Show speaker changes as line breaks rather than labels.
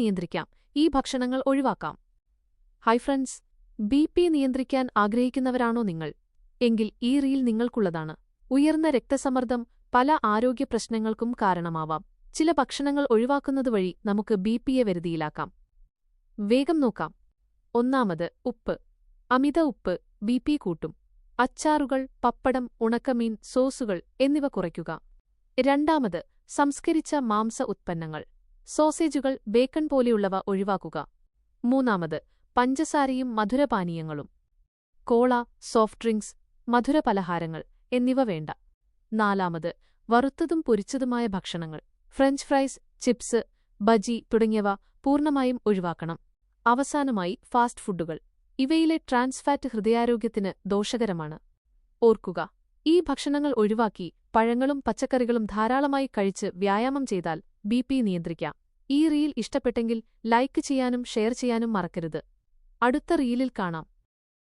നിയന്ത്രിക്കാം. ഈ ഭക്ഷണങ്ങൾ ഒഴിവാക്കാം. ഹൈ ഫ്രണ്ട്സ് ബി പി നിയന്ത്രിക്കാൻ ആഗ്രഹിക്കുന്നവരാണോ നിങ്ങൾ? എങ്കിൽ ഈ റീൽ നിങ്ങൾക്കുള്ളതാണ്. ഉയർന്ന രക്തസമ്മർദ്ദം പല ആരോഗ്യ പ്രശ്നങ്ങൾക്കും കാരണമാവാം. ചില ഭക്ഷണങ്ങൾ ഒഴിവാക്കുന്നത് വഴി നമുക്ക് ബി പിയെ വരുതിയിലാക്കാം. വേഗം നോക്കാം. ഒന്നാമത് ഉപ്പ്. അമിത ഉപ്പ് ബി പി കൂട്ടും. അച്ചാറുകൾ പപ്പടം ഉണക്കമീൻ സോസുകൾ എന്നിവ കുറയ്ക്കുക. രണ്ടാമത് സംസ്കരിച്ച മാംസ ഉത്പന്നങ്ങൾ. സോസേജുകൾ ബേക്കൺ പോലെയുള്ളവ ഒഴിവാക്കുക. മൂന്നാമത് പഞ്ചസാരയും മധുരപാനീയങ്ങളും. കോള സോഫ്റ്റ് ഡ്രിങ്ക്സ് മധുരപലഹാരങ്ങൾ എന്നിവ വേണ്ട. നാലാമത് വറുത്തതും പൊരിച്ചതുമായ ഭക്ഷണങ്ങൾ. ഫ്രഞ്ച് ഫ്രൈസ് ചിപ്സ് ബജി തുടങ്ങിയവ പൂർണമായും ഒഴിവാക്കണം. അവസാനമായി ഫാസ്റ്റ് ഫുഡുകൾ. ഇവയിലെ ട്രാൻസ്ഫാറ്റ് ഹൃദയാരോഗ്യത്തിന് ദോഷകരമാണ്. ഓർക്കുക ഈ ഭക്ഷണങ്ങൾ ഒഴിവാക്കി പഴങ്ങളും പച്ചക്കറികളും ധാരാളമായി കഴിച്ച് വ്യായാമം ചെയ്താൽ ബി നിയന്ത്രിക്കാം. ഈ റീൽ ഇഷ്ടപ്പെട്ടെങ്കിൽ ലൈക്ക് ചെയ്യാനും ഷെയർ ചെയ്യാനും മറക്കരുത്. അടുത്ത റീലിൽ കാണാം.